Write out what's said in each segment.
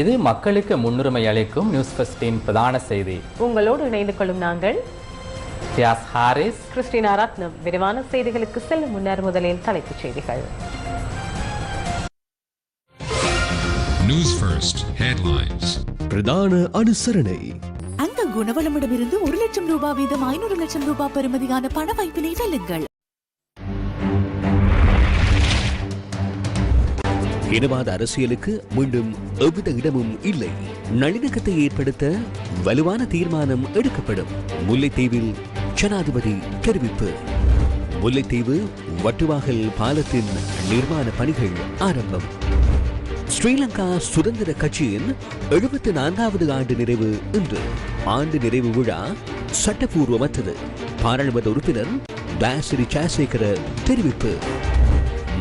இது மக்களுக்கு முன்னுரிமை அளிக்கும் நியூஸ் ஃபர்ஸ்டின் பிரதான செய்தி. உங்களோடு இணைந்து கொள்ளும் நாங்கள் ஹாரிஸ் கிறிஸ்டினா ரத்னம். விரிவான செய்திகளுக்கு செல்லும் முன்னர் முதலில் தலைப்புச் செய்திகள். News First headlines. பிரதான அனுசரணை. அந்த குணவளமிடமிருந்து ஒரு லட்சம் ரூபாய் வீதம் ஐநூறு லட்சம் ரூபாய் பெறுமதியான பண வாய்ப்பினை வெல்லுங்கள் இனவாத அரசியலுக்கு மீண்டும் எவ்வித இடமும் இல்லை. நல்லிணக்கத்தை ஏற்படுத்த வலுவான தீர்மானம் எடுக்கப்படும். முல்லைத்தீவில் ஜனாதிபதி தெரிவிப்பு. முல்லைத்தீவு வட்டுவாகல் பாலத்தின் நிர்மாண பணிகள் ஆரம்பம். ஸ்ரீலங்கா சுதந்திர கட்சியின் எழுபத்தி நான்காவது ஆண்டு நிறைவு இன்று. ஆண்டு நிறைவு விழா சட்டபூர்வமற்றது. பாராளுமன்ற உறுப்பினர் தயாசிரி சாசேகர தெரிவிப்பு.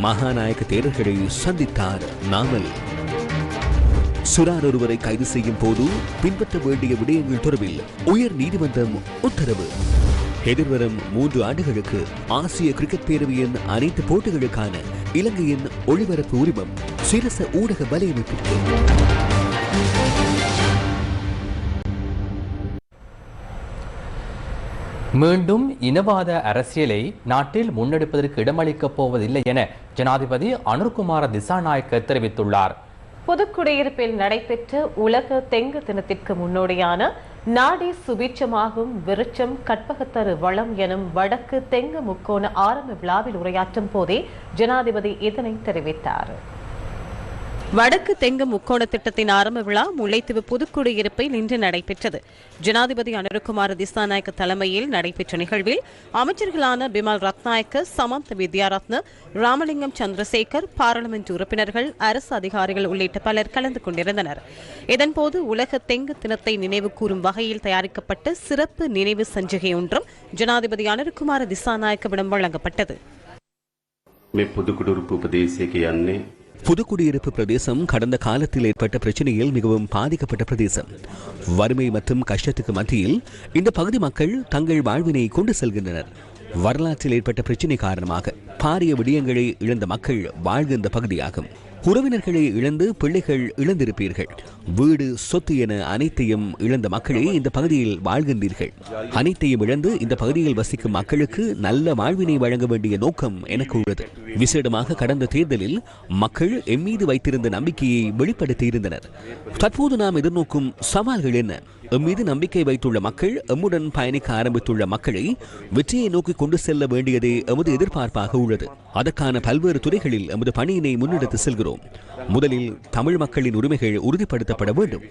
மகாநாயக தேரர்களை சந்தித்தார் நாமல். சுரார் ஒருவரை கைது செய்யும் போது பின்பற்ற வேண்டிய விடயங்கள் தொடர்பில் உயர் நீதிமன்றம் உத்தரவு. எதிர்வரும் மூன்று ஆண்டுகளுக்கு ஆசிய கிரிக்கெட் பேரவையின் அனைத்து போட்டிகளுக்கான இலங்கையின் ஒளிபரப்பு உரிமம் சிரச ஊடக வலையமைப்பிற்கு மீண்டும் இனவாத அரசியலை நாட்டில் முன்னெடுப்பதற்கு இடமளிக்கப் போவதில்லை என ஜனாதிபதி அனுர்குமார திசாநாயக்க தெரிவித்துள்ளார். புதுக்குடியிருப்பில் நடைபெற்ற உலக தெங்கு தினத்திற்கு முன்னோடியான நாடே சுபீட்சமாகும் விருட்சம் கற்பகத்தரு வளம் எனும் வடக்கு தெங்கு முக்கோண ஆரம்ப விழாவில் உரையாற்றும் போதே ஜனாதிபதி இதனை தெரிவித்தார். வடக்கு தெங்கு முக்கோண திட்டத்தின் ஆரம்ப விழா முல்லைத்தீவு புதுக்குடியிருப்பில் இன்று நடைபெற்றது. ஜனாதிபதி அனுருகுமார் திசாநாயக்க தலைமையில் நடைபெற்ற நிகழ்வில் அமைச்சர்களான பிமால் ரத்நாயக்க சமந்த் வித்யாரத்ன ராமலிங்கம் சந்திரசேகர் பாராளுமன்ற உறுப்பினர்கள் அரசு அதிகாரிகள் உள்ளிட்ட பலர் கலந்து கொண்டிருந்தனர். இதன்போது உலக தெங்கு தினத்தை நினைவு கூறும் வகையில் தயாரிக்கப்பட்ட சிறப்பு நினைவு சஞ்சிகை ஒன்றும் ஜனாதிபதி அனுருகுமார் திசாநாயக்கவிடம் வழங்கப்பட்டது. புதுக்குடியிருப்பு பிரதேசிக்கு அன்னை புதுக்குடியிருப்பு பிரதேசம் கடந்த காலத்தில் ஏற்பட்ட பிரச்சனையில் மிகவும் பாதிக்கப்பட்ட பிரதேசம். வறுமை மற்றும் கஷ்டத்துக்கு மத்தியில் இந்த பகுதி மக்கள் தங்கள் வாழ்வினை கொண்டு செல்கின்றனர். வரலாற்றில் ஏற்பட்ட பிரச்சினை காரணமாக பாரிய விடயங்களை இழந்த மக்கள் வாழ்கின்ற பகுதியாகும். உறவினர்களை இழந்து பிள்ளைகள் இழந்திருப்பீர்கள். வீடு சொத்து என அனைத்தையும் இழந்த மக்களே இந்த பகுதியில் வாழ்கின்றீர்கள். அனைத்தையும் இழந்து இந்த பகுதியில் வசிக்கும் மக்களுக்கு நல்ல வாழ்வினை வழங்க வேண்டிய நோக்கம் எனக்கு உள்ளது. விசேடமாக கடந்த தேர்தலில் மக்கள் எம் மீது வைத்திருந்த நம்பிக்கையை வெளிப்படுத்தியிருந்தனர். தற்போது நாம் எதிர்நோக்கும் சவால்கள் என்ன? எம் மீது நம்பிக்கை வைத்துள்ள மக்கள் எம்முடன் பயணிக்க ஆரம்பித்துள்ள மக்களை வெற்றியை நோக்கி கொண்டு செல்ல வேண்டியதே எமது எதிர்பார்ப்பாக உள்ளது. அதற்கான பல்வேறு துறைகளில் எமது பணியினை முன்னெடுத்து செல்கிறோம். முதலில் தமிழ் மக்களின் உரிமைகள் உறுதிப்படுத்தப்பட வேண்டும்.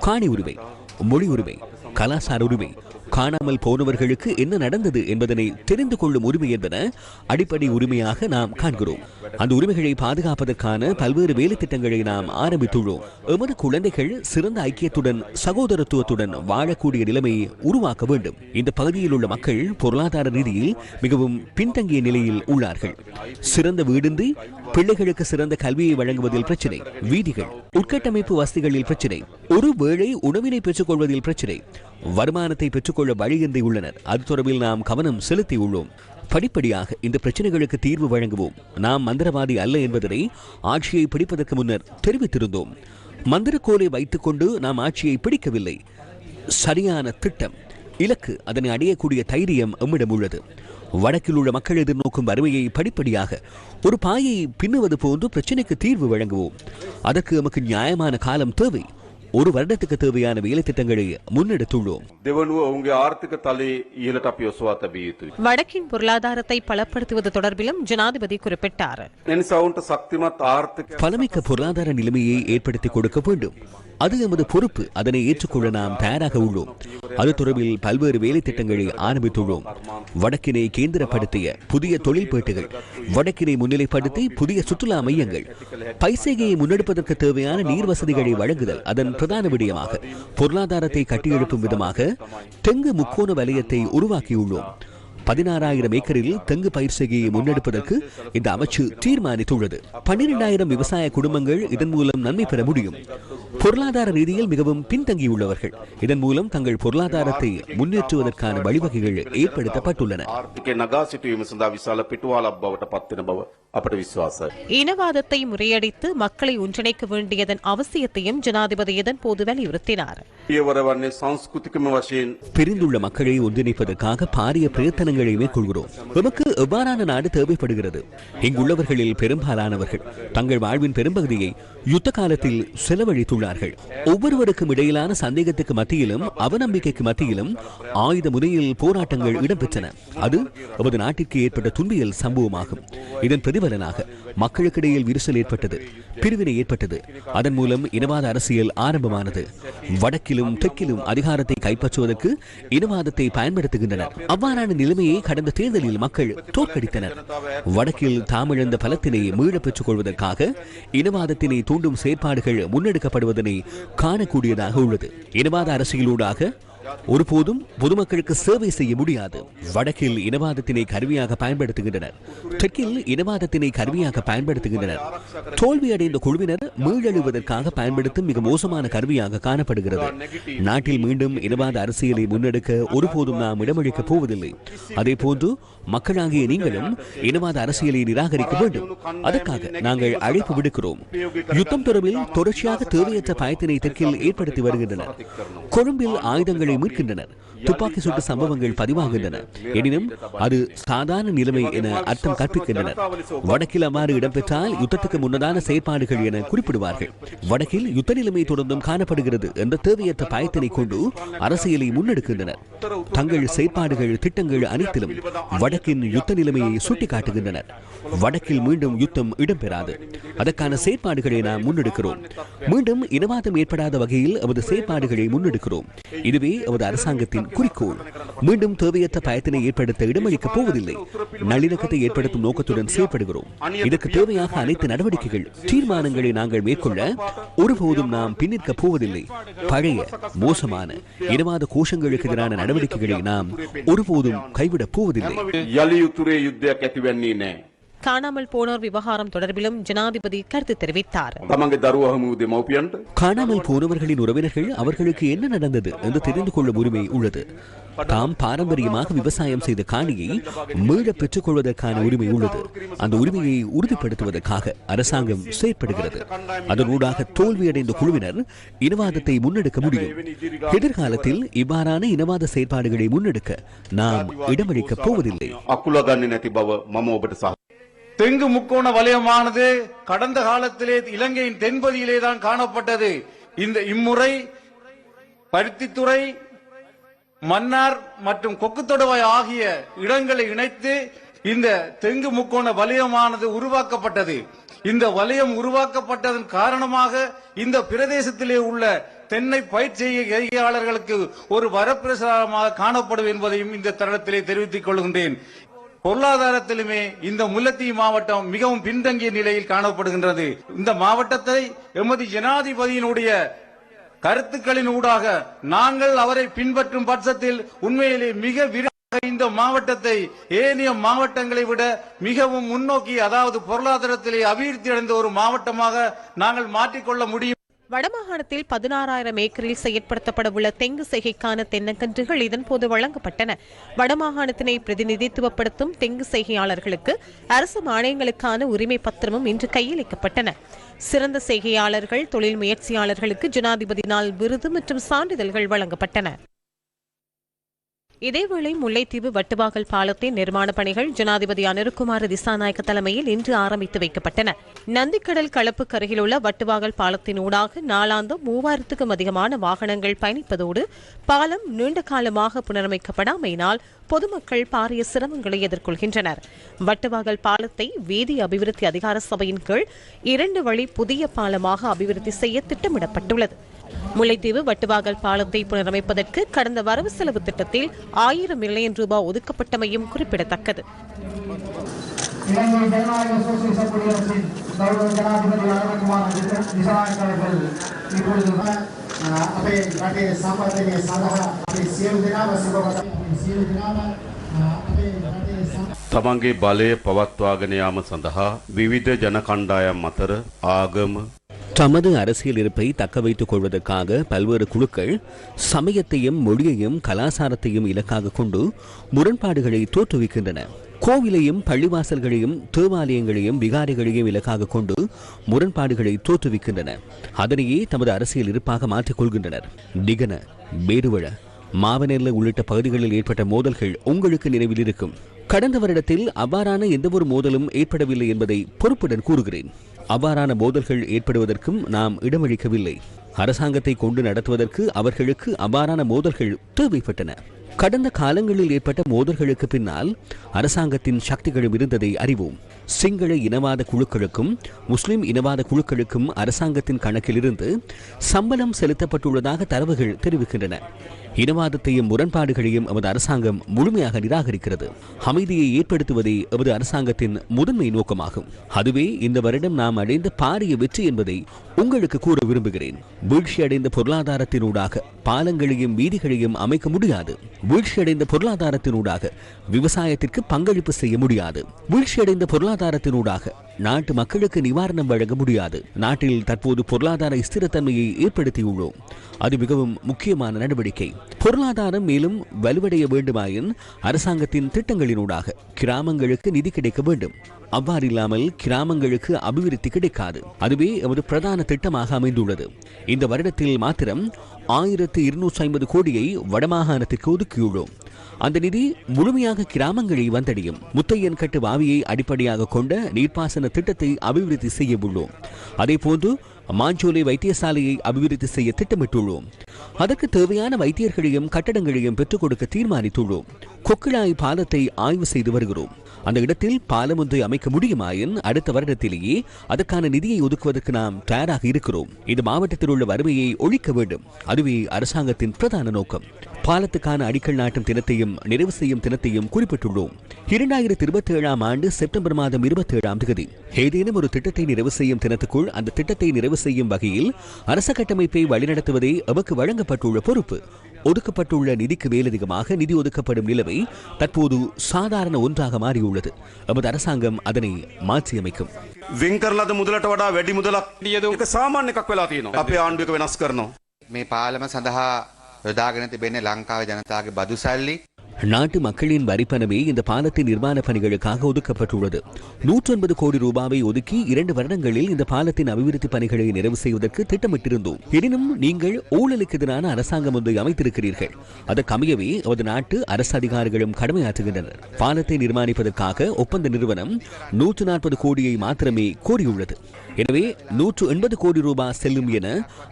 காணி உரிமை மொழி உரிமை கலாசார உரிமை காணாமல் போனவர்களுக்கு என்ன நடந்தது என்பதனை தெரிந்து கொள்ளும் உரிமை என்பன அடிப்படை உரிமையாக நாம் காண்கிறோம். அந்த உரிமைகளை பாதுகாப்பதற்கான பல்வேறு வேலை திட்டங்களை நாம் ஆரம்பித்துள்ளோம். எமது குழந்தைகள் சிறந்த ஐக்கியத்துடன் சகோதரத்துவத்துடன் வாழக்கூடிய நிலைமையை உருவாக்க வேண்டும். இந்த பகுதியில் உள்ள மக்கள் பொருளாதார ரீதியில் மிகவும் பின்தங்கிய நிலையில் உள்ளார்கள். சிறந்த வீடின்றி பிள்ளைகளுக்கு சிறந்த கல்வியை வழங்குவதில் பிரச்சனை வீதிகள் உட்கட்டமைப்பு வசதிகளில் பிரச்சனை ஒரு வேளை உணவினை பெற்றுக்கொள்வதில் பிரச்சனை வருமானத்தை பெற்றுக்கொள்ள வழியின்றி உள்ளனர். அது தொடர்பில் நாம் கவனம் செலுத்தி உள்ளோம் படிப்படியாக இந்த பிரச்சனைகளுக்கு தீர்வு வழங்குவோம். நாம் மந்திரவாதி அல்ல என்பதனை ஆட்சியை பிடிப்பதற்கு முன்னர் தெரிவித்திருந்தோம். மந்திரக்கோலை வைத்துக்கொண்டு நாம் ஆட்சியை பிடிக்கவில்லை. சரியான திட்டம். இலக்கு அதனை அடையக்கூடிய தைரியம் எம்மிடம் உள்ளது. வடக்கில் உள்ள மக்கள் எதிர்நோக்கும் வறுமையை படிப்படியாக ஒரு பாயை பின்னுவது போன்று பிரச்சனைக்கு தீர்வு வழங்குவோம். அதற்கு நமக்கு நியாயமான காலம் தேவை. ஒரு வருடத்துக்கு தேவையான வேலை திட்டங்களை முன்னெடுத்துள்ளோம். வடக்கின் பொருளாதாரத்தை பலப்படுத்துவது தொடர்பிலும் ஜனாதிபதி குறிப்பிட்டார். பலமிக்க பொருளாதார நிலைமையை ஏற்படுத்தி கொடுக்க வேண்டும். அது எமது பொறுப்பு. அதனை ஏற்றுக்கொள்ள நாம் தயாராக உள்ளோம். அது தொடர்பில் பல்வேறு வேலை திட்டங்களை ஆரம்பித்துள்ளோம். வடக்கினை கேந்திரப்படுத்திய புதிய தொழில் பேட்டுகள் வடக்கினை முன்னிலைப்படுத்தி புதிய சுற்றுலா மையங்கள் பைசேகையை முன்னெடுப்பதற்கு தேவையான நீர் வசதிகளை வழங்குதல் அதன் பிரதான விடயமாக பொருளாதாரத்தை கட்டியெழுப்பும் விதமாக தெங்கு முக்கோண வலயத்தை உருவாக்கியுள்ளோம். பதினாறாயிரம் ஏக்கரில் தெங்கு பயிர் செய்கையை முன்னெடுப்பதற்கு இந்த அமைச்சு தீர்மானித்துள்ளது. பன்னிரெண்டாயிரம் விவசாய குடும்பங்கள் இதன் மூலம் நன்மை பெற முடியும். பொருளாதார ரீதியில் மிகவும் பின்தங்கியுள்ளவர்கள். இதன் மூலம் தங்கள் பொருளாதாரத்தை முன்னேற்றுவதற்கான வழிவகைகள் ஏற்படுத்தப்பட்டுள்ளன. அப்படி விசுவாசம் இனவாதத்தை முறையடித்து மக்களை ஒன்றிணைக்க வேண்டியதன் அவசியத்தையும் ஜனாதிபதி இதன் போது வலியுறுத்தினார். பிரிந்துள்ள மக்களை ஒன்றிணைப்பதற்காக பாரிய பிரயத்தனங்களை மேற்கொள்கிறோம். நமக்கு எவ்வாறான நாடு தேவைப்படுகிறது? இங்குள்ளவர்களில் பெரும்பாலானவர்கள் தங்கள் வாழ்வின் பெரும்பகுதியை யுத்த காலத்தில் செலவழித்துள்ளார்கள். ஒவ்வொருவருக்கும் இடையிலான சந்தேகத்துக்கு மத்தியிலும் அவநம்பிக்கைக்கு மத்தியிலும் ஆயுத முறையில் போராட்டங்கள் இடம்பெற்றன. அது நமது நாட்டிற்கு ஏற்பட்ட துன்பியல் சம்பவமாகும். இதன் பிரதிபலன் பிரதிபலனாக மக்களுக்கிடையில் விரிசல் ஏற்பட்டது பிரிவினை ஏற்பட்டது. அதன் மூலம் இனவாத அரசியல் ஆரம்பமானது. வடக்கிலும் தெற்கிலும் அதிகாரத்தை கைப்பற்றுவதற்கு இனவாதத்தை பயன்படுத்துகின்றனர். அவ்வாறான நிலைமையை கடந்த தேர்தலில் மக்கள் தோற்கடித்தனர். வடக்கில் தாமிழந்த பலத்தினை மீள பெற்றுக் கொள்வதற்காக இனவாதத்தினை தூண்டும் செயற்பாடுகள் முன்னெடுக்கப்படுவதனை காணக்கூடியதாக உள்ளது. இனவாத அரசியலூடாக ஒருபோதும் பொதுமக்களுக்கு சேவை செய்ய முடியாது. வடக்கில் இனவாதத்தினை கருவியாக பயன்படுத்துகின்றனர். தெற்கில் இனவாதத்தினை கருவியாக பயன்படுத்துகின்றனர். தோல்வியடைந்த குழுவினர் மீளெழுவதற்காக பயன்படுத்தும் மிக மோசமான கருவியாக காணப்படுகிறது. நாட்டில் மீண்டும் இனவாத அரசியலை முன்னெடுக்க ஒருபோதும் நாம் இடமளிக்கப் போவதில்லை. அதே போன்று மக்களாகிய நீங்களும் இனவாத அரசியலை நிராகரிக்க வேண்டும். அதற்காக நாங்கள் அழைப்பு விடுக்கிறோம். யுத்தம் தொடர்பில் தொடர்ச்சியாக தேவையற்ற பயத்தினை தெற்கில் ஏற்படுத்தி வருகின்றனர். கொழும்பில் ஆயுதங்களை மீட்கின்றனர். துப்பாக்கி சூட்டு சம்பவங்கள் பதிவாகின்றன. எனினும் அது சாதாரண நிலைமை என அர்த்தம் கற்பிக்கின்றனர். வடக்கில் அவ்வாறு இடம்பெற்றால் யுத்தத்துக்கு முன்னதான செயற்பாடுகள் என குறிப்பிடுவார்கள். வடக்கில் யுத்த நிலைமை தொடர்ந்தும் காணப்படுகிறது என்ற தேவையற்ற பயத்தினை கொண்டு அரசியலை முன்னெடுக்கின்றனர். தங்கள் செயற்பாடுகள் திட்டங்கள் அனைத்திலும் வட வடக்கின் யுத்த நிலைமையை சுட்டிக்காட்டுகின்றனர். வடக்கில் மீண்டும் யுத்தம் இடம்பெறாது. அதற்கான செயற்பாடுகளை நாம் முன்னெடுக்கிறோம். மீண்டும் இனவாதம் ஏற்படாத வகையில் அவரது செயற்பாடுகளை முன்னெடுக்கிறோம். இதுவே அவரது அரசாங்கத்தின் குறிக்கோள். மீண்டும் தேவையற்ற பயத்தினை ஏற்படுத்த இடமளிக்கப் போவதில்லை. நல்லிணக்கத்தை ஏற்படுத்தும் நோக்கத்துடன் செயல்படுகிறோம் இதற்கு தேவையாக அனைத்து நடவடிக்கைகள் தீர்மானங்களை நாங்கள் மேற்கொள்ள ஒருபோதும் நாம் பின்னிற்கப் போவதில்லை. பழைய மோசமான இனவாத கோஷங்களுக்கு எதிரான நடவடிக்கைகளை நாம் ஒருபோதும் கைவிடப் போவதில்லை. යළි යුතුරේ යුද්ධයක් ඇතිවන්නේ නෑ. காணாமல் போனோர் விவகாரம் தொடர்பிலும் ஜனாதிபதி கருத்து தெரிவித்தார் තමන්ගේ දරුව හමු දෙමව්පියන්ට காணாமல் போனவர்களின் உறவினர்கள் அவர்களுக்கு என்ன நடந்தது என்று தெரிந்து கொள்ளும் உரிமை உள்ளது தாம் பாரம்பரியமாக விவசாயம் செய்த காணியை மீள பெற்றுக் கொள்வதற்கான உரிமை உள்ளது. அந்த உரிமையை உறுதிப்படுத்துவதற்காக அரசாங்கம் செயற்படுகிறது. அதனூடாக தோல்வியடைந்த குழுவினர் இனவாதத்தை முன்னெடுக்க முடியும். எதிர்காலத்தில் இவ்வாறான இனவாத செயற்பாடுகளை முன்னெடுக்க நாம் இடமளிக்க போவதில்லை. தெங்கு முக்கோண வலயமானது கடந்த காலத்திலே இலங்கையின் தென்பகுதியிலே தான் காணப்பட்டது. இந்த இம்முறை பருத்தித்துறை மன்னார் மற்றும் கொக்குத்தொடவாய் ஆகிய இடங்களை இணைத்து இந்த தெங்கு முக்கோண வலயமானது உருவாக்கப்பட்டது. இந்த வலயம் உருவாக்கப்பட்டதன் காரணமாக இந்த பிரதேசத்திலே உள்ள தென்னை பயிர் செய்கையாளர்களுக்கு ஒரு வரப்பிரசாதமாக காணப்படும் என்பதையும் இந்த தருணத்திலே தெரிவித்துக் கொள்கின்றேன். பொருளாதாரத்திலுமே இந்த முல்லத்தீ மாவட்டம் மிகவும் பின்தங்கிய நிலையில் காணப்படுகின்றது. இந்த மாவட்டத்தை எமது ஜனாதிபதியினுடைய கருத்துக்களின் ஊடாக நாங்கள் அவரை பின்பற்றும் பட்சத்தில் உண்மையிலே மிக விரைவாக இந்த மாவட்டத்தை ஏனைய மாவட்டங்களை விட மிகவும் முன்னோக்கி அதாவது பொருளாதாரத்திலே அபிவிருத்தி அடைந்த ஒரு மாவட்டமாக நாங்கள் மாற்றிக்கொள்ள முடியும். வடமாகாணத்தில் பதினாறாயிரம் ஏக்கரில் செயற்படுத்தப்பட உள்ள தெங்கு செய்கைக்கான தென்னங்கன்றுகள் இதன்போது வழங்கப்பட்டன. வடமாகாணத்தினை பிரதிநிதித்துவப்படுத்தும் தெங்கு செய்கையாளர்களுக்கு அரசு மானியங்களுக்கான உரிமை பத்திரமும் இன்று கையளிக்கப்பட்டன. சிறந்த செய்கையாளர்கள் தொழில் முயற்சியாளர்களுக்கு ஜனாதிபதியினால் விருது மற்றும் சான்றிதழ்கள் வழங்கப்பட்டன. இதேவேளை முல்லைத்தீவு வட்டுவாகல் பாலத்தின் நிர்மாண பணிகள் ஜனாதிபதி அனிருக்குமார் திசாநாயக்க தலைமையில் இன்று ஆரம்பித்து வைக்கப்பட்டன. நந்திக்கடல் களப்புக்கு அருகிலுள்ள வட்டுவாகல் பாலத்தின் ஊடாக நாளாந்தம் மூவாயிரத்துக்கும் அதிகமான வாகனங்கள் பயணிப்பதோடு பாலம் நீண்ட காலமாக புனரமைக்கப்படாமையினால் பொதுமக்கள் பாரிய சிரமங்களை எதிர்கொள்கின்றனர். வட்டுவாகல் பாலத்தை வீதி அபிவிருத்தி அதிகார சபையின் கீழ் இரண்டு வழி புதிய பாலமாக அபிவிருத்தி செய்ய திட்டமிடப்பட்டுள்ளது. முல்லைத்தீவு வட்டுவாகல் பாலத்தை புனரமைப்பதற்கு கடந்த வரவு செலவு திட்டத்தில் ஆயிரம் மில்லியன் ரூபாய் ஒதுக்கப்பட்டமையும் குறிப்பிடத்தக்கது. இப்பொழுது අපේ රටේ සම්බන්ධයේ සඳහා අපි සියලු දෙනාම සුබ සියලු දෙනාම තමන්ගේ බලය පවත්වාගෙන යාම සඳහා විවිධ ජන කණ්ඩායම් අතර ආගම தமது அரசியல் இருப்பை தக்க வைத்துக் கொள்வதற்காக பல்வேறு குழுக்கள் சமயத்தையும் மொழியையும் கலாசாரத்தையும் இலக்காக கொண்டு முரண்பாடுகளை தோற்றுவிக்கின்றன கோவிலையும் பள்ளிவாசல்களையும் தேவாலயங்களையும் விகாரிகளையும் இலக்காக கொண்டு முரண்பாடுகளை தோற்றுவிக்கின்றன. அதனையே தமது அரசியல் இருப்பாக மாற்றிக் கொள்கின்றனர். டிகன பேருவழ மாவனெல்ல உள்ளிட்ட பகுதிகளில் ஏற்பட்ட மோதல்கள் உங்களுக்கு நினைவில் இருக்கும். கடந்த வருடத்தில் அவ்வாறான எந்தவொரு மோதலும் ஏற்படவில்லை என்பதை பொறுப்புடன் கூறுகிறேன். அவ்வாறான மோதல்கள் ஏற்படுவதற்கும் நாம் இடமளிக்கவில்லை. அரசாங்கத்தை கொண்டு நடத்துவதற்கு அவர்களுக்கு அவ்வாறான மோதல்கள் தேவைப்பட்டன. கடந்த காலங்களில் ஏற்பட்ட மோதல்களுக்கு பின்னால் அரசாங்கத்தின் சக்திகளும் இருந்ததை அறிவோம். சிங்கள இனவாத குழுக்களுக்கும் முஸ்லிம் இனவாத குழுக்களுக்கும் அரசாங்கத்தின் கணக்கிலிருந்து சம்பளம் செலுத்தப்பட்டுள்ளதாக தரவுகள் தெரிவிக்கின்றன. இனவாதத்தையும் முரண்பாடுகளையும் எமது அரசாங்கம் முழுமையாக நிராகரிக்கிறது. அமைதியை ஏற்படுத்துவதே எமது அரசாங்கத்தின் முதன்மை நோக்கமாகும். அதுவே இந்த வருடம் நாம் அடைந்த பாரிய வெற்றி என்பதை உங்களுக்கு கூற விரும்புகிறேன். வீழ்ச்சியடைந்த பொருளாதாரத்தினூடாக பாலங்களையும் வீதிகளையும் அமைக்க முடியாது. வீழ்ச்சியடைந்த பொருளாதாரத்தினூடாக விவசாயத்திற்கு பங்களிப்பு செய்ய முடியாது. வீழ்ச்சியடைந்த பொருளாதாரத்தினூடாக நாட்டு மக்களுக்கு நிவாரணம் வழங்க முடியாது. நாட்டில் தற்போது பொருளாதார ஸ்திரத்தன்மையை ஏற்படுத்தியுள்ளோம். அது மிகவும் முக்கியமான நடவடிக்கை. பொருளாதாரம் மேலும் வலுவடைய வேண்டுமாயின் அரசாங்கத்தின் திட்டங்களினூடாக கிராமங்களுக்கு நிதி கிடைக்க வேண்டும். அவ்வாறில்லாமல் கிராமங்களுக்கு அபிவிருத்தி கிடைக்காது. அதுவே எமது பிரதான திட்டமாக அமைந்துள்ளது. இந்த வருடத்தில் மாத்திரம் ஆயிரத்து இருநூற்றி ஐம்பது கோடியை வடமாகாணத்திற்கு ஒதுக்கியுள்ளோம். அந்த நிதி முழுமையாக கிராமங்களை வந்தடையும். முத்தையன் கட்டு வாவியை அடிப்படையாக கொண்ட நீர்ப்பாசன திட்டத்தை அபிவிருத்தி செய்ய உள்ளோம் அதேபோன்று மாஞ்சோலை வைத்தியசாலையை அபிவிருத்தி செய்ய திட்டமிட்டுள்ளோம். அதற்கு தேவையான வைத்தியர்களையும் கட்டடங்களையும் பெற்றுக் கொடுக்க தீர்மானித்துள்ளோம். கொக்கிழாய் பாலத்தை ஆய்வு செய்து வருகிறோம். அந்த இடத்தில் பாலம் ஒன்றை அமைக்க முடியுமாயின் அடுத்த வருடத்திலேயே அதற்கான நிதியை ஒதுக்குவதற்கு நாம் தயாராக இருக்கிறோம். இந்த மாவட்டத்தில் உள்ள வறுமையை ஒழிக்க வேண்டும். அதுவே அரசாங்கத்தின் பிரதான நோக்கம். பாலத்துக்கான அடிக்கல் நாட்டும் தினத்தையும் நிறைவு செய்யும் தினத்தையும் குறிப்பிட்டுள்ளோம் இரண்டாயிரத்தி இருபத்தி ஏழாம் ஆண்டு செப்டம்பர் மாதம் இருபத்தி ஏழாம் தேதி ஏதேனும் ஒரு திட்டத்தை நிறைவு செய்யும் தினத்துக்குள் அந்த திட்டத்தை நிறைவு செய்யும் வகையில் அரச கட்டமைப்பை வழிநடத்துவதே எமக்கு வழங்கப்பட்டுள்ள பொறுப்பு ஒதுக்கப்பட்டுள்ள நிதிக்கு மேலதிகமாக நிதி ஒதுக்கப்படும் நிலைமை தற்போது சாதாரண ஒன்றாக மாறியுள்ளது எமது அரசாங்கம் அதனை மாற்றியமைக்கும் වෙන් කරලද මුදලට වඩා වැඩි මුදලක් ඒක සාමාන්‍ය එකක් වෙලා තියෙනවා. අපේ ආණ්ඩුවක වෙනස් කරනවා. මේ පාලම සඳහා යොදාගෙන තිබෙන්නේ ලංකාවේ ජනතාවගේ බදු සල්ලි நாட்டு மக்களின் வரிப்பணமே இந்த பாலத்தின் நிர்மாண பணிகளுக்காக ஒதுக்கப்பட்டுள்ளது நூற்றொன்பது கோடி ரூபாவை ஒதுக்கி இரண்டு வருடங்களில் இந்த பாலத்தின் அபிவிருத்தி பணிகளை நிறைவு செய்வதற்கு திட்டமிட்டிருந்தோம் எனினும் நீங்கள் ஊழலுக்கு எதிரான அரசாங்கம் ஒன்றை அமைத்திருக்கிறீர்கள் அதற்கு அமையவே நமது நாட்டு அரசு அதிகாரிகளும் கடமையாற்றுகின்றனர் பாலத்தை நிர்மாணிப்பதற்காக ஒப்பந்த நிறுவனம் நூற்று நாற்பது கோடியை மாத்திரமே கோரியுள்ளது எனவே நூற்று எண்பது கோடி ரூபாய் செல்லும் என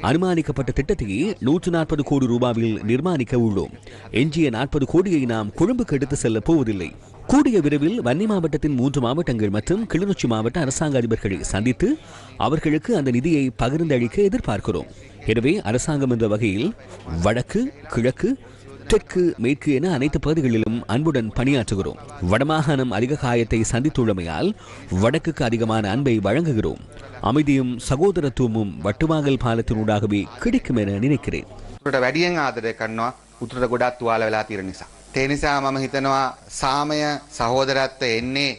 அனுமானிக்கப்பட்ட திட்டத்தையே நூற்று நாற்பது கோடி ரூபாவில் நிர்மாணிக்க உள்ளோம். எஞ்சிய நாற்பது கோடியை நாம் கொழும்புக்கு எடுத்து செல்ல போவதில்லை. கூடிய விரைவில் வன்னி மாவட்டத்தின் மூன்று மாவட்டங்கள் மற்றும் கிளிநொச்சி மாவட்ட அரசாங்க அதிபர்களை சந்தித்து அவர்களுக்கு அந்த நிதியை பகிர்ந்தளிக்க எதிர்பார்க்கிறோம். எனவே அரசாங்கம் என்ற வகையில் வடக்கு கிழக்கு தெற்கு மேற்கு என அனைத்து பகுதிகளிலும் அன்புடன் பணியாற்றுகிறோம் வடமாகாணம் அதிக காயத்தை சந்தித்துள்ளமையால் வடக்குக்கு அதிகமான அன்பை வழங்குகிறோம் அமைதியும் சகோதரத்துவமும் வட்டுவாங்கல் பாலத்தினூடாகவே கிடைக்கும் என நினைக்கிறேன் උතුරට වැඩියෙන් ආදරය කරනවා උතුරට ගොඩක් තුවාල වෙලා තියෙන නිසා. ඒ නිසා මම හිතනවා සාමය සහෝදරත්ව එන්නේ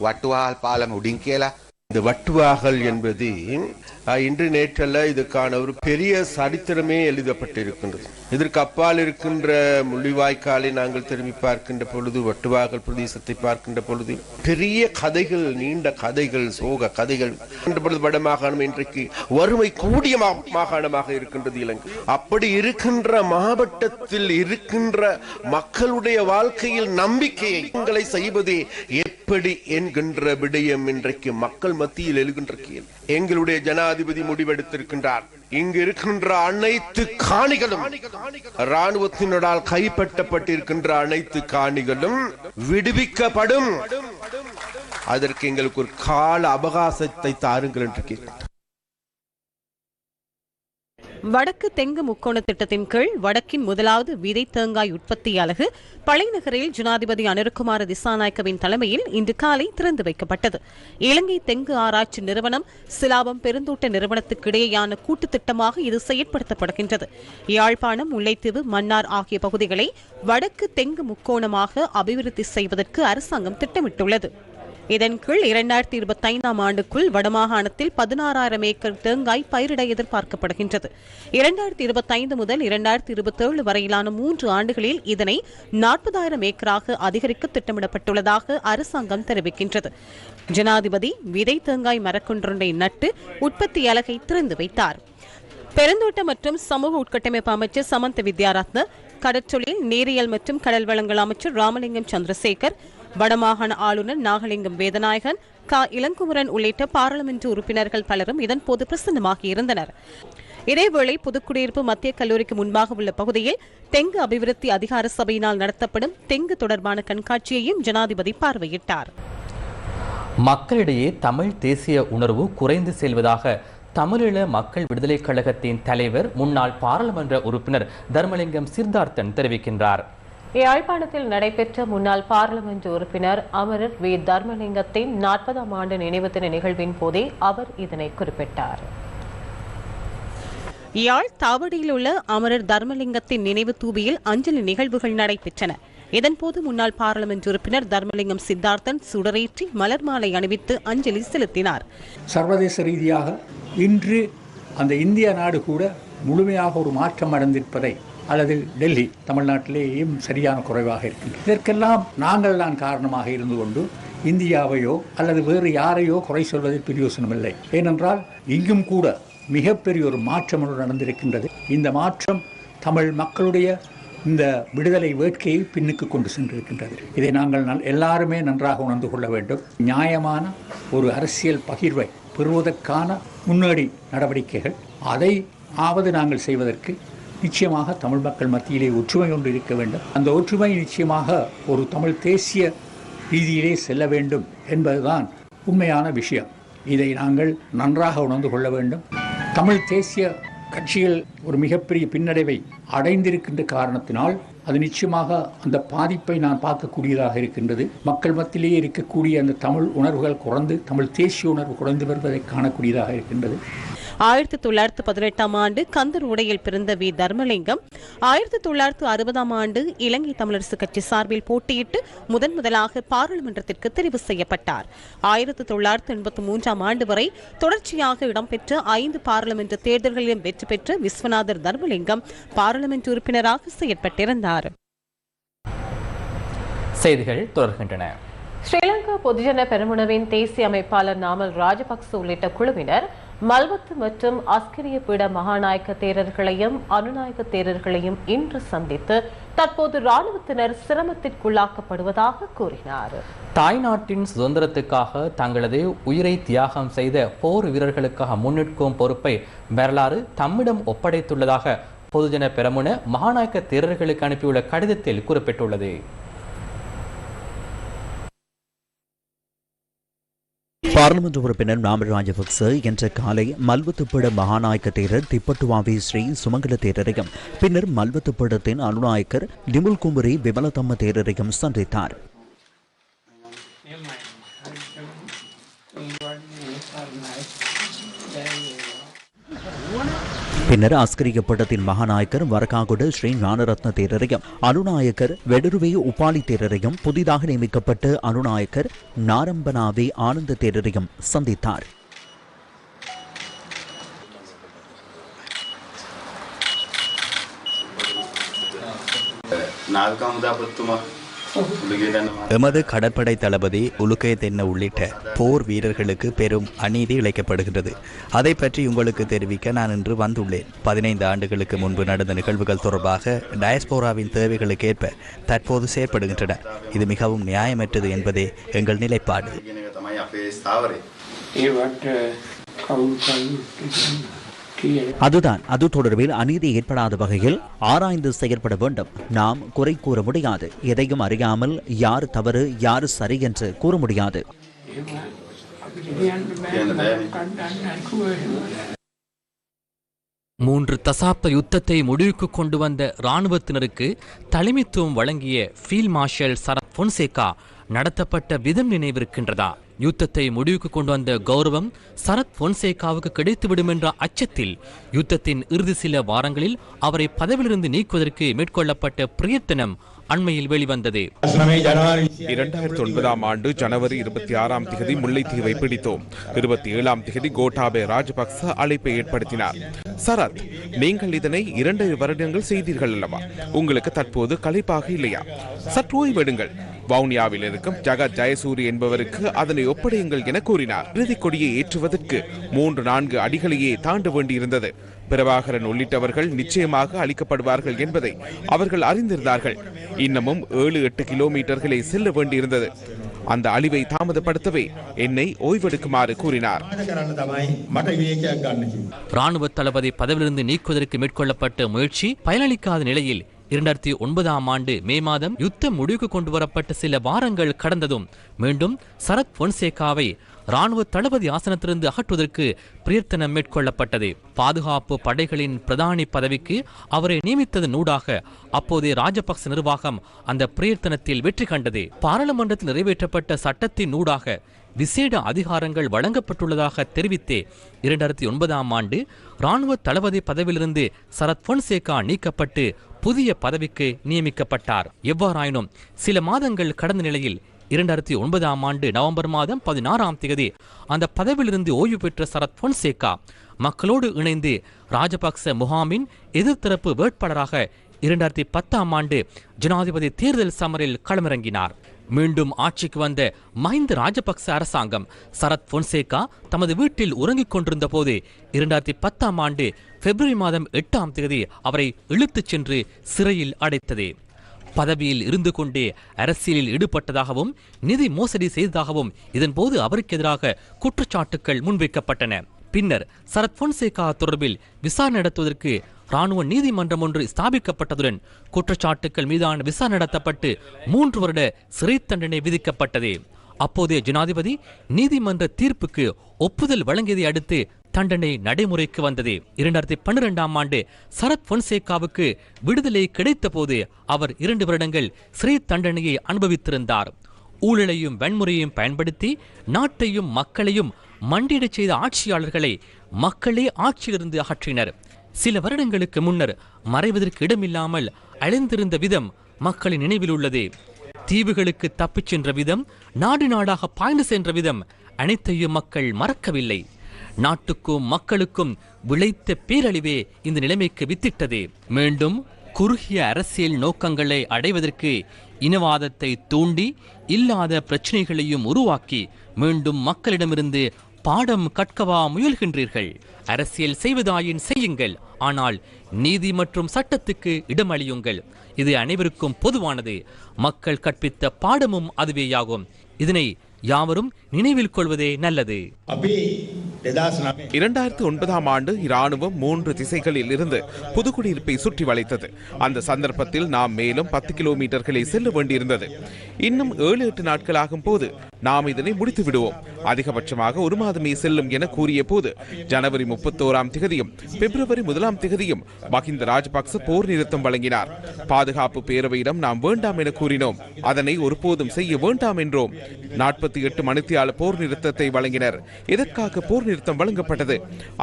වට්ටුවාල් පාලම උඩින් කියලා இந்த வட்டுவாகல் என்பது இன்று நேற்றல்ல இதுக்கான ஒரு பெரிய சரித்திரமே எழுதப்பட்டிருக்கின்றது. இதற்கு அப்பால் இருக்கின்ற முள்ளிவாய்க்காலை நாங்கள் திரும்பி பார்க்கின்ற பொழுது வட்டுவாகல் பிரதேசத்தை பார்க்கின்ற பொழுது பெரிய கதைகள் நீண்ட கதைகள் சோக கதைகள் வட மாகாணம் வடமாகாணம் இன்றைக்கு வறுமை கூடிய மாகாணமாக இருக்கின்றது இலங்கை. அப்படி இருக்கின்ற மாவட்டத்தில் இருக்கின்ற மக்களுடைய வாழ்க்கையில் நம்பிக்கையை உங்களை செய்வது எப்படி என்கின்ற விடயம் இன்றைக்கு மக்கள் மத்தியில் எழுகின்ற கேள்வி எங்களுடைய ஜனாதிபதி முடிவெடுத்திருக்கின்றார். இங்கு இருக்கின்ற அனைத்து காணிகளும் ராணுவத்தினரால் கைப்பற்றப்பட்டிருக்கின்ற அனைத்து காணிகளும் விடுவிக்கப்படும். அதற்கு எங்களுக்கு ஒரு கால அவகாசத்தை தாருங்கள் என்று கேட்கின்றார் வடக்கு தெங்கு முக்கோண திட்டத்தின் கீழ் வடக்கின் முதலாவது விதை தேங்காய் உற்பத்தி அலகு பழைநகரில் ஜனாதிபதி அனிருக்குமார திசாநாயக்கவின் தலைமையில் இன்று காலை திறந்து வைக்கப்பட்டது. இலங்கை தெங்கு ஆராய்ச்சி நிறுவனம் சிலாபம் பெருந்தோட்ட நிறுவனத்துக்கு இடையேயான கூட்டு திட்டமாக இது செயற்படுத்தப்படுகின்றது. யாழ்ப்பாணம் முல்லைத்தீவு மன்னார் ஆகிய பகுதிகளை வடக்கு தெங்கு முக்கோணமாக அபிவிருத்தி செய்வதற்கு அரசாங்கம் திட்டமிட்டுள்ளது. இதன் கீழ் இரண்டாயிரத்தி இருபத்தி ஐந்தாம் ஆண்டுக்குள் வடமாகாணத்தில் பதினாறாயிரம் ஏக்கர் தேங்காய் பயிரிட எதிர்பார்க்கப்படுகின்றது. இரண்டாயிரத்தி இருபத்தி ஐந்து முதல் இரண்டாயிரத்தி இருபத்தி ஏழு வரையிலான மூன்று ஆண்டுகளில் இதனை நாற்பதாயிரம் ஏக்கராக அதிகரிக்க திட்டமிடப்பட்டுள்ளதாக அரசாங்கம் தெரிவிக்கின்றது. ஜனாதிபதி விதை தேங்காய் மரக்கொன்றொன்றை நட்டு உற்பத்தி அலகை திறந்து வைத்தார். பெருந்தோட்ட மற்றும் சமூக உட்கட்டமைப்பு அமைச்சர் சமந்த வித்யாரத்ன கடற்றொழில் நீரியல் மற்றும் கடல் வளங்கள் அமைச்சர் ராமலிங்கம் சந்திரசேகர் வடமாகாண ஆளுநர் நாகலிங்கம் வேதநாயகன் க. இளங்குமரன் உள்ளிட்ட பாராளுமன்ற உறுப்பினர்கள் பலரும் இதன் போது பிரசன்னமாகியிருந்தனர் இதேவேளை புதுக்குடியிருப்பு மத்திய கல்லூரிக்கு முன்பாக உள்ள பகுதியில் தெங்கு அபிவிருத்தி அதிகார சபையினால் நடத்தப்படும் தெங்கு தொடர்பான கண்காட்சியையும் ஜனாதிபதி பார்வையிட்டார். மக்களிடையே தமிழ் தேசிய உணர்வு குறைந்து செல்வதாக தமிழீழ மக்கள் விடுதலைக் கழகத்தின் தலைவர் முன்னாள் பாராளுமன்ற உறுப்பினர் தர்மலிங்கம் சித்தார்த்தன் தெரிவிக்கின்றார். யாழ்ப்பாணத்தில் நடைபெற்ற முன்னாள் பாராளுமன்ற உறுப்பினர் அமரர் வி. தர்மலிங்கத்தின் நாற்பதாம் ஆண்டு நினைவு தின நிகழ்வின் போதே அவர் இதனை குறிப்பிட்டார். யாழ் தாவடியில் உள்ள அமரர் தர்மலிங்கத்தின் நினைவு தூபியில் அஞ்சலி நிகழ்வுகள் நடைபெற்றன. இதன்போது முன்னாள் பாராளுமன்ற உறுப்பினர் தர்மலிங்கம் சித்தார்த்தன் சுடரேற்றி மலர் மாலை அணிவித்து அஞ்சலி செலுத்தினார். சர்வதேச ரீதியாக இன்று அந்த இந்திய நாடு கூட முழுமையாக ஒரு மாற்றம் அடைந்திருப்பதை அல்லது டெல்லி தமிழ்நாட்டிலேயும் சரியான குறைவாக இருக்கின்றது. இதற்கெல்லாம் நாங்கள் தான் காரணமாக இருந்து கொண்டு இந்தியாவையோ அல்லது வேறு யாரையோ குறை சொல்வதில் பிரயோசனமில்லை ஏனென்றால் இங்கும் கூட மிகப்பெரிய ஒரு மாற்றம் ஒன்று நடந்திருக்கின்றது. இந்த மாற்றம் தமிழ் மக்களுடைய இந்த விடுதலை வேட்கையை பின்னுக்கு கொண்டு சென்றிருக்கின்றது. இதை நாங்கள் நல்- எல்லாருமே நன்றாக உணர்ந்து கொள்ள வேண்டும். நியாயமான ஒரு அரசியல் பகிர்வை பெறுவதற்கான முன்னோடி நடவடிக்கைகள். அதை ஆவது நாங்கள் செய்வதற்கு நிச்சயமாக தமிழ் மக்கள் மத்தியிலே ஒற்றுமை ஒன்று இருக்க வேண்டும். அந்த ஒற்றுமை நிச்சயமாக ஒரு தமிழ் தேசிய ரீதியிலே செல்ல வேண்டும் என்பதுதான் உண்மையான விஷயம். இதை நாங்கள் நன்றாக உணர்ந்து கொள்ள வேண்டும். தமிழ் தேசிய கட்சிகள் ஒரு மிகப்பெரிய பின்னடைவை அடைந்திருக்கின்ற காரணத்தினால் அது நிச்சயமாக அந்த பாதிப்பை நான் பார்க்கக்கூடியதாக இருக்கின்றது. மக்கள் மத்தியிலேயே இருக்கக்கூடிய அந்த தமிழ் உணர்வுகள் குறைந்து தமிழ் தேசிய உணர்வு குறைந்து வருவதை காணக்கூடியதாக இருக்கின்றது. ஆயிரத்தி தொள்ளாயிரத்து பதினெட்டாம் ஆண்டு கந்தர் உடையில் பிறந்த வி. தர்மலிங்கம் ஆயிரத்தி தொள்ளாயிரத்து அறுபதாம் ஆண்டு இலங்கை தமிழரசு கட்சி சார்பில் போட்டியிட்டு முதன் முதலாக பாராளுமன்றத்திற்கு தெரிவு செய்யப்பட்டார். ஆயிரத்தி தொள்ளாயிரத்து எண்பத்தி மூன்றாம் ஆண்டு வரை தொடர்ச்சியாக இடம்பெற்ற ஐந்து பாராளுமன்ற தேர்தல்களிலும் வெற்றி பெற்ற விஸ்வநாதர் தர்மலிங்கம் பாராளுமன்ற உறுப்பினராக செயற்பட்டிருந்தார். செய்திகள் தொடர்கின்றன. ஸ்ரீலங்கா பொதுஜன பெரமுனவின் தேசிய அமைப்பாளர் நாமல் ராஜபக்ச உள்ளிட்ட குழுவினர் மல்வத்து மற்றும் அஸ்கிரிய பீட மகாநாயக்க தேரர்களையும் அனுநாயக தேரர்களையும் இன்று சந்தித்து தற்போது ராணுவத்தினர் சிரமத்திற்குள்ளாக்கப்படுவதாக கூறினார். தாய்நாட்டின் சுதந்திரத்துக்காக தங்களது உயிரை தியாகம் செய்த போர் வீரர்களுக்காக முன்னிற்கும் பொறுப்பை வரலாறு தம்மிடம் ஒப்படைத்துள்ளதாக பொதுஜன பெரமுன மகாநாயக்க தேரர்களுக்கு அனுப்பியுள்ள கடிதத்தில் குறிப்பிட்டுள்ளது. பாராளுமன்ற உறுப்பினர் நாமல் ராஜபக்ச இன்று காலை மல்வத்துப்பிட மகாநாயக்க தேரர் திப்பட்டுவாவி ஸ்ரீ சுமங்கல தேரரையும் பின்னர் மல்வத்துப்பிடத்தின் அனுநாயக்கர் நிமுல் குமரி விமலதம்ம தேரரையும் சந்தித்தார். பின்னர் அஸ்கரிய படத்தின் மகாநாயக்கர் வரகாகுட ஸ்ரீ ஞானரத்ன தேரரையும் அனுநாயக்கர் வெடருவே உபாலி தேரரையும் புதிதாக நியமிக்கப்பட்ட அனுநாயக்கர் நாரம்பனாவே ஆனந்த தேரரையும் சந்தித்தார். எமது கடற்படை தளபதி உலுக்கே தென்ன உள்ளிட்ட போர் வீரர்களுக்கு பெரும் அநீதி இழைக்கப்படுகின்றது. அதை பற்றி உங்களுக்கு தெரிவிக்க நான் இன்று வந்துள்ளேன். பதினைந்து ஆண்டுகளுக்கு முன்பு நடந்த நிகழ்வுகள் தொடர்பாக டயஸ்போராவின் தேவைகளுக்கேற்ப தற்போது செயற்படுகின்றன. இது மிகவும் நியாயமற்றது என்பதே எங்கள் நிலைப்பாடு. அதுதான் அது தொடர்பில் அநீதி ஏற்படாத வகையில் ஆராய்ந்து செயற்பட வேண்டும். நாம் குறை கூற முடியாது. எதையும் அறியாமல் யார் தவறு யார் சரி என்று கூற முடியாது. மூன்று தசாப்த யுத்தத்தை முடிவுக்கு கொண்டு வந்த இராணுவத்தினருக்கு தலைமைத்துவம் வழங்கிய ஃபீல்ட் மார்ஷல் சரத் பொன்சேகா நடத்தப்பட்ட விதம் நினைவிருக்கின்றதா? யுத்தத்தை முடிவுக்கு கொண்டு வந்த கௌரவம் சரத் பொன்சேகாவுக்கு கிடைத்துவிடும் என்ற அச்சத்தில் யுத்தத்தின் இறுதி சில வாரங்களில் அவரை பதவியிலிருந்து நீக்குவதற்கு மேற்கொள்ளப்பட்ட பிரயத்தனம் அண்மையில் வெளிவந்தது. இரண்டாயிரத்தி ஒன்பதாம் ஆண்டு ஜனவரி இருபத்தி ஆறாம் திகதி முல்லைத்தீவை பிடித்தோம். இருபத்தி ஏழாம் திகதி கோட்டாபே ராஜபக்ச அழைப்பை ஏற்படுத்தினார். சரத் நீங்கள் இதனை இரண்டு வருடங்கள் செய்தீர்கள் அல்லவா? உங்களுக்கு தற்போது களைப்பாக இல்லையா? சற்று ஓய்வெடுங்கள் வவுனியாவில் இருக்கும் ஜகத் ஜெயசூரி என்பவருக்கு அதனை ஒப்படையுங்கள் என கூறினார். இறுதிக் கொடியை ஏற்றுவதற்கு மூன்று நான்கு அடிகளையே தாண்ட வேண்டியிருந்தது. பிரபாகரன் உள்ளிட்டவர்கள் நிச்சயமாக அளிக்கப்படுவார்கள் என்பதை அவர்கள் அறிந்திருந்தார்கள். இன்னமும் ஏழு எட்டு கிலோமீட்டர்களை செல்ல வேண்டியிருந்தது. அந்த அழிவை தாமதப்படுத்தவே என்னை ஓய்வெடுக்குமாறு கூறினார். ராணுவ தளபதி பதவியிலிருந்து நீக்குவதற்கு மேற்கொள்ளப்பட்ட முயற்சி பயனளிக்காத நிலையில் இரண்டாயிரத்தி ஒன்பதாம் ஆண்டு மே மாதம் யுத்தம் முடிவுக்கு கொண்டு வரப்பட்ட சில வாரங்கள் கடந்ததும் மீண்டும் சரத் பொன்சேகாவை ராணுவ தளபதி ஆசனத்திலிருந்து அகற்றுவதற்கு பிரயத்தனம் மேற்கொள்ளப்பட்டது. பாதுகாப்பு படைகளின் பிரதானி பதவிக்கு அவரை நியமித்தது நூடாக அப்போதைய ராஜபக்ச நிர்வாகம் அந்த பிரயத்தனத்தில் வெற்றி கண்டது. பாராளுமன்றத்தில் நிறைவேற்றப்பட்ட சட்டத்தின் ஊடாக விசேட அதிகாரங்கள் வழங்கப்பட்டுள்ளதாக தெரிவித்தே இரண்டாயிரத்தி ஒன்பதாம் ஆண்டு ராணுவ தளபதி பதவியிலிருந்து சரத் பொன்சேகா நீக்கப்பட்டு புதிய பதவிக்கு நியமிக்கப்பட்டார். எவ்வாறாயினும் சில மாதங்கள் கடந்த நிலையில் இரண்டாயிரத்தி ஒன்பதாம் ஆண்டு நவம்பர் மாதம் பதினாறாம் தேதி அந்த பதவியிலிருந்து ஓய்வு பெற்ற சரத் பொன்சேகா மக்களோடு இணைந்து ராஜபக்ச முகாமின் எதிர்த்தரப்பு வேட்பாளராக இரண்டாயிரத்தி பத்தாம் ஆண்டு ஜனாதிபதி தேர்தல் சமரில் களமிறங்கினார். மீண்டும் ஆட்சிக்கு வந்த மஹிந்த ராஜபக்ச அரசாங்கம் சரத் பொன்சேகா தமது வீட்டில் உறங்கிக் கொண்டிருந்த போது இரண்டாயிரத்தி பத்தாம் ஆண்டு பிப்ரவரி மாதம் எட்டாம் தேதி அவரை இழுத்துச் சென்று சிறையில் அடைத்தது. பதவியில் இருந்து கொண்டே அரசியலில் ஈடுபட்டதாகவும் நிதி மோசடி செய்ததாகவும் இதன்போது அவருக்கு எதிராக குற்றச்சாட்டுகள் முன்வைக்கப்பட்டன. பின்னர் சரத் பொன்சேகா தொடர்பில் விசாரணை நடத்துவதற்கு ராணுவ நீதிமன்றம் ஒன்று ஸ்தாபிக்கப்பட்டதுடன் குற்றச்சாட்டுகள் மீதான விசாரணை நடத்தப்பட்டு மூன்று வருட சிறை தண்டனை விதிக்கப்பட்டது. அப்போதைய ஜனாதிபதி நீதிமன்ற தீர்ப்புக்கு ஒப்புதல் வழங்கியதை அடுத்து தண்டனை நடைமுறைக்கு வந்தது. இரண்டாயிரத்தி பன்னிரெண்டாம் ஆண்டு சரத் பொன்சேகாவுக்கு விடுதலை கிடைத்த போது அவர் இரண்டு வருடங்கள் சிறை தண்டனையை அனுபவித்திருந்தார். ஊழலையும் வன்முறையையும் பயன்படுத்தி நாட்டையும் மக்களையும் மண்டியிடச் செய்த ஆட்சியாளர்களை மக்களே ஆட்சியிலிருந்து அகற்றினர். சில வருடங்களுக்கு முன்னர் மறைவதற்கு இடமில்லாமல் அழிந்திருந்த விதம் மக்களின் நினைவில் உள்ளது. தீவுகளுக்கு தப்பிச் சென்ற விதம் நாடு நாடாக பாய்ந்து சென்ற விதம் அனைத்தையும் மக்கள் மறக்கவில்லை. நாட்டுக்கும் மக்களுக்கும் விளைத்த பேரழிவே இந்த நிலைமைக்கு வித்திட்டது. மீண்டும் குறுகிய அரசியல் நோக்கங்களை அடைவதற்கு இனவாதத்தை தூண்டி இல்லாத பிரச்சனைகளையும் உருவாக்கி மீண்டும் மக்களிடமிருந்து பாடம் கற்கவா முயல்கின்றீர்கள்? அரசியல் செய்வதாயின் செய்யுங்கள். ஆனால் நீதி மற்றும் சட்டத்துக்கு இடமளியுங்கள். இது அனைவருக்கும் பொதுவானது. மக்கள் கற்பித்த பாடமும் அதுவேயாகும். இதனை யாவரும் நினைவில் கொள்வதே நல்லது. இரண்டாயிரத்தி ஒன்பதாம் ஆண்டு இராணுவம் மூன்று திசைகளில் இருந்து புதுக்குடியிருப்பை சுற்றி வளைத்தது. அந்த சந்தர்ப்பத்தில் நாம் மேலும் பத்து கிலோமீட்டர்களை செல்ல வேண்டியிருந்தது. இன்னும் ஏழு எட்டு நாட்கள் ஆகும் போது நாம் இதனை முடித்து விடுவோம் அதிகபட்சமாக ஒரு மாதமே செல்லும் என கூறிய போது ஜனவரி முப்பத்தோராம் திகதியும் பிப்ரவரி முதலாம் திகதியும் மஹிந்த ராஜபக்ச போர் நிறுத்தம் வழங்கினார். பாதுகாப்பு பேரவையிடம் நாம் வேண்டாம் என கூறினோம். அதனை ஒருபோதும் செய்ய வேண்டாம் என்றோம். நாற்பத்தி எட்டு மணித்தியால போர் நிறுத்தத்தை வழங்கினர். எதற்காக போர் நிறுத்தம் வழங்கப்பட்டது?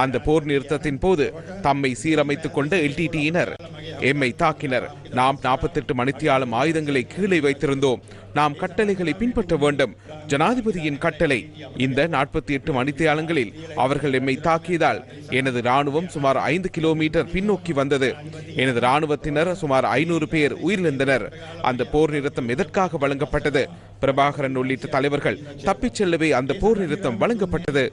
அந்த போர் நிறுத்தத்தின் போது தம்மை சீரமைத்துக் கொண்ட எல்டிடியினர் எம்மை தாக்கினர். நாம் நாற்பத்தெட்டு மணித்தியாலம் ஆயுதங்களை கீழே வைத்திருந்தோம். நாம் கட்டளைகளை பின்பற்ற வேண்டும். ஜனாதிபதியின் கட்டளை இந்த நாற்பத்தி எட்டு மணித்தியாலங்களில் அவர்கள் எம்மை தாக்கியதால் எனது ராணுவம் சுமார் ஐந்து கிலோமீட்டர் பின்னோக்கி வந்தது. எனது ராணுவத்தினர் சுமார் ஐநூறு பேர் உயிரிழந்தனர். அந்த போர் நிறுத்தம் எதற்காக வழங்கப்பட்டது? பிரபாகரன் உள்ளிட்ட தலைவர்கள் தப்பிச் செல்லவே அந்த போர் நிறுத்தம் வழங்கப்பட்டது.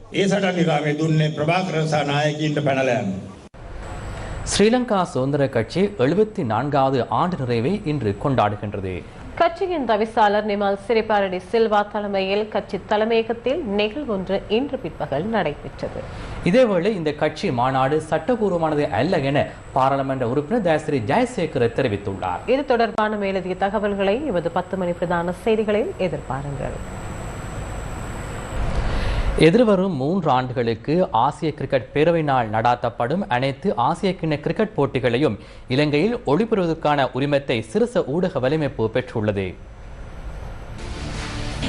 ஸ்ரீலங்கா சுதந்திர கட்சி எழுபத்தி நான்காவது ஆண்டு நிறைவை இன்று கொண்டாடுகின்றது. கட்சியின் தவிசாளர் நிமல் சிறிபாரடி சில்வா தலைமையில் கட்சி தலைமையகத்தில் நிகழ்வொன்று இன்று பிற்பகல் நடைபெற்றது. இதேவேளை இந்த கட்சி மாநாடு சட்டபூர்வமானது அல்ல என பாராளுமன்ற உறுப்பினர் தயாசிரி ஜெயசேகர் தெரிவித்துள்ளார். இது தொடர்பான மேலதிக தகவல்களை எமது பத்து மணி பிரதான செய்திகளில் எதிர்பாருங்கள். எதிர்வரும் மூன்று ஆண்டுகளுக்கு ஆசிய கிரிக்கெட் பேரவை நாள் நடாத்தப்படும் அனைத்து ஆசிய கிண்ண கிரிக்கெட் போட்டிகளையும் இலங்கையில் ஒளிபெறுவதற்கான உரிமத்தை சிறுச ஊடக வலிமைப்பு பெற்றுள்ளது.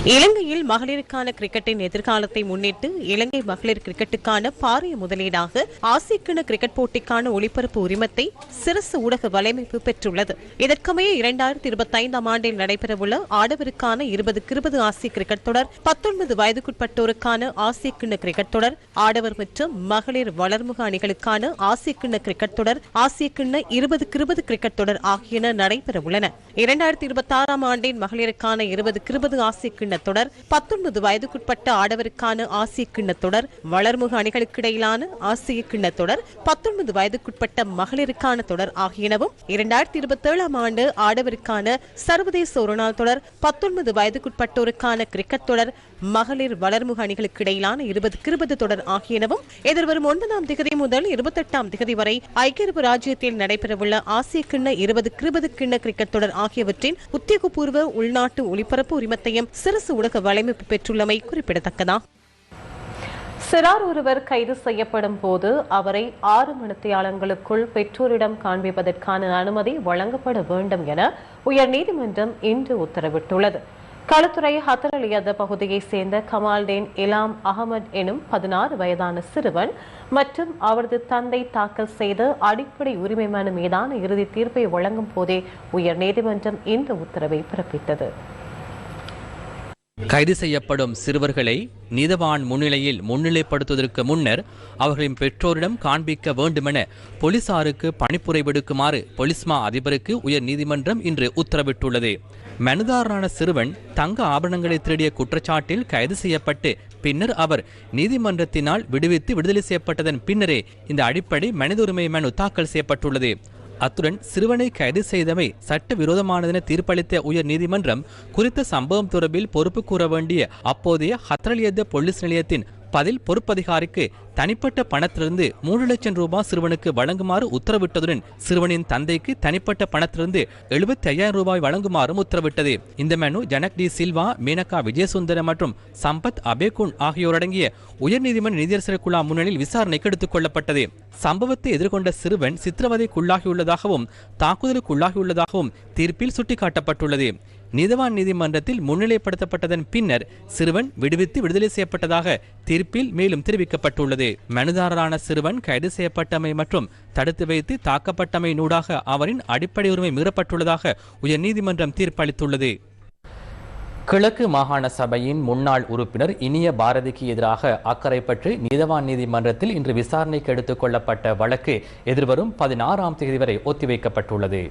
இலங்கையில் மகளிருக்கான கிரிக்கெட்டின் எதிர்காலத்தை முன்னிட்டு இலங்கை மகளிர் கிரிக்கெட்டுக்கான பாரிய முதலீடாக ஆசிய கிரிக்கெட் போட்டிக்கான ஒளிபரப்பு உரிமத்தை சிறசு ஊடக வலையமைப்பு பெற்றுள்ளது. இதற்கமைய இரண்டாயிரத்தி இருபத்தி ஐந்தாம் ஆண்டில் நடைபெறவுள்ள ஆடவருக்கான இருபதுக்கு இருபது ஆசிய கிரிக்கெட் தொடர் பத்தொன்பது வயதுக்குட்பட்டோருக்கான ஆசிய கிண்ண கிரிக்கெட் தொடர் ஆடவர் மற்றும் மகளிர் வளர்முக அணிகளுக்கான ஆசிய கிண்ண கிரிக்கெட் தொடர் ஆசிய கிண்ண இருபதுக்கு இருபது கிரிக்கெட் தொடர் ஆகியன நடைபெறவுள்ளன. இரண்டாயிரத்தி இருபத்தி ஆறாம் ஆண்டின் மகளிருக்கான இருபதுக்கு இருபது ஆசிய கிண்ண தொடர் பத்தொன்பது வயதுக்குட்பட்ட ஆடவருக்கான ஆசிய கிண்ண தொடர் வளர்முக அணிகளுக்கிடையிலான ஆசிய கிண்ண தொடர் பத்தொன்பது வயதுக்குட்பட்ட மகளிருக்கான தொடர் ஆகியனவும் இரண்டாயிரத்தி இருபத்தி ஏழாம் ஆண்டு ஆடவருக்கான சர்வதேச ஒருநாள் தொடர் பத்தொன்பது வயதுக்குட்பட்டோருக்கான கிரிக்கெட் தொடர் மகளிர் வளர்முக அணிகளுக்கு இடையிலான இருபதுக்கு இருபது தொடர் ஆகியனவும் எதிர்வரும் ஒன்பதாம் திகதி முதல் இருபத்தெட்டாம் திகதி வரை ஐக்கிய அரபு ராஜ்யத்தில் நடைபெறவுள்ள ஆசிய கிண்ண இருபது கிருபது கிண்ண கிரிக்கெட் தொடர் ஆகியவற்றின் உத்தியோகபூர்வ உள்நாட்டு ஒளிபரப்பு உரிமத்தையும் சிறு அரசு ஊடக வலைமைப்பு பெற்றுள்ளமை குறிப்பிடத்தக்கதா? சிறார் ஒருவர் கைது செய்யப்படும் போது அவரை ஆறு மணித்தியாலங்களுக்குள் பெற்றோரிடம் காண்பிப்பதற்கான அனுமதி வழங்கப்பட வேண்டும் என உயர்நீதிமன்றம் இன்று உத்தரவிட்டுள்ளது. களுத்துறை ஹத்தரலியத பகுதியைச் சேர்ந்த கமால்டேன் இலாம் அகமது எனும் பதினாறு வயதான சிறுவன் மற்றும் அவரது தந்தை தாக்கல் செய்த அடிப்படை உரிமை மனு மீதான இறுதி தீர்ப்பை வழங்கும் போதே உயர்நீதிமன்றம் இந்த உத்தரவை பிறப்பித்தது. கைது செய்யப்படும் சிறுவர்களை நீதவான் முன்னிலையில் முன்னிலைப்படுத்துவதற்கு முன்னர் அவர்களின் பெற்றோரிடம் காண்பிக்க வேண்டுமென போலீசாருக்கு பணிப்புரை விடுக்குமாறு பொலிஸ்மா அதிபருக்கு உயர் நீதிமன்றம் இன்று உத்தரவிட்டுள்ளது. மனுதாரரான சிறுவன் தங்க ஆபரணங்களை திருடிய குற்றச்சாட்டில் கைது செய்யப்பட்டு பின்னர் அவர் நீதிமன்றத்தினால் விடுவித்து விடுதலை செய்யப்பட்டதன் பின்னரே இந்த அடிப்படை மனித உரிமை மனு தாக்கல் செய்யப்பட்டுள்ளது. அத்துடன் சிறுவனை கைது செய்தமை சட்ட விரோதமானதென தீர்ப்பளித்த உயர் நீதிமன்றம் குறித்த சம்பவம் தொடர்பில் பொறுப்பு கூற வேண்டிய அப்போதைய ஹத்ரலியத போலீஸ் நிலையத்தின் பதில் பொறுப்பதிகாரிக்கு தனிப்பட்ட பணத்திலிருந்து மூன்று லட்சம் ரூபாய் சிறுவனுக்கு வழங்குமாறு உத்தரவிட்டதுடன் சிறுவனின் தந்தைக்கு தனிப்பட்ட பணத்திலிருந்து எழுபத்தி ஐயாயிரம் ரூபாய் வழங்குமாறும் உத்தரவிட்டது. இந்த மனு ஜனக் டி சில்வா மீனகா விஜயசுந்தரம் மற்றும் சம்பத் அபேகுன் ஆகியோரடங்கிய உயர்நீதிமன்ற நீதியரசர் குழா முன்னிலையில் விசாரணைக்கு எடுத்துக் கொள்ளப்பட்டது. சம்பவத்தை எதிர்கொண்ட சிறுவன் சித்திரவதைக்குள்ளாகியுள்ளதாகவும் தாக்குதலுக்குள்ளாகியுள்ளதாகவும் தீர்ப்பில் சுட்டிக்காட்டப்பட்டுள்ளது. நீதவான் நீதிமன்றத்தில் முன்னிலைப்படுத்தப்பட்டதன் பின்னர் சிறுவன் விடுவித்து விடுதலை செய்யப்பட்டதாக தீர்ப்பில் மேலும் தெரிவிக்கப்பட்டுள்ளது. மனுதாரரான சிறுவன் கைது செய்யப்பட்டமை மற்றும் தடுத்து வைத்து தாக்கப்பட்டமை நூடாக அவரின் அடிப்படை உரிமை மீறப்பட்டுள்ளதாக உயர்நீதிமன்றம் தீர்ப்பளித்துள்ளது. கிழக்கு மாகாண சபையின் முன்னாள் உறுப்பினர் இனிய பாரதிக்கு எதிராக அக்கரைப்பற்று நீதவான் நீதிமன்றத்தில் இன்று விசாரணைக்கு எடுத்துக் கொள்ளப்பட்ட வழக்கு எதிர்வரும் பதினாறாம் தேதி வரை ஒத்திவைக்கப்பட்டுள்ளது.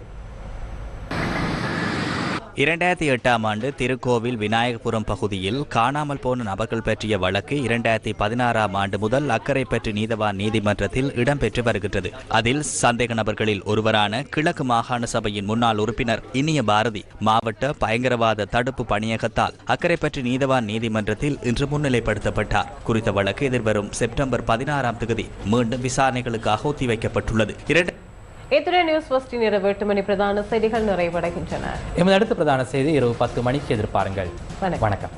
இரண்டாயிரத்தி எட்டாம் ஆண்டு திருக்கோவில் விநாயகபுரம் பகுதியில் காணாமல் போன நபர்கள் பற்றிய வழக்கு இரண்டாயிரத்தி பதினாறாம் ஆண்டு முதல் அக்கரைப்பற்று நீதவான் நீதிமன்றத்தில் இடம்பெற்று வருகின்றது. அதில் சந்தேக நபர்களில் ஒருவரான கிழக்கு மாகாண சபையின் முன்னாள் உறுப்பினர் இனிய பாரதி மாவட்ட பயங்கரவாத தடுப்பு பணியகத்தால் அக்கரைப்பற்றி நீதவான் நீதிமன்றத்தில் இன்று முன்னிலைப்படுத்தப்பட்டார். குறித்த வழக்கு எதிர்வரும் செப்டம்பர் பதினாறாம் தேதி மீண்டும் விசாரணைகளுக்காக ஒத்திவைக்கப்பட்டுள்ளது. இரண்டு இத்துடன் நியூஸ் ஃபர்ஸ்டின் இரவு எட்டு மணி பிரதான செய்திகள் நிறைவடைகின்றன. எமது அடுத்த பிரதான செய்தி இரவு பத்து மணிக்கு எதிர்பாருங்கள். வணக்கம்.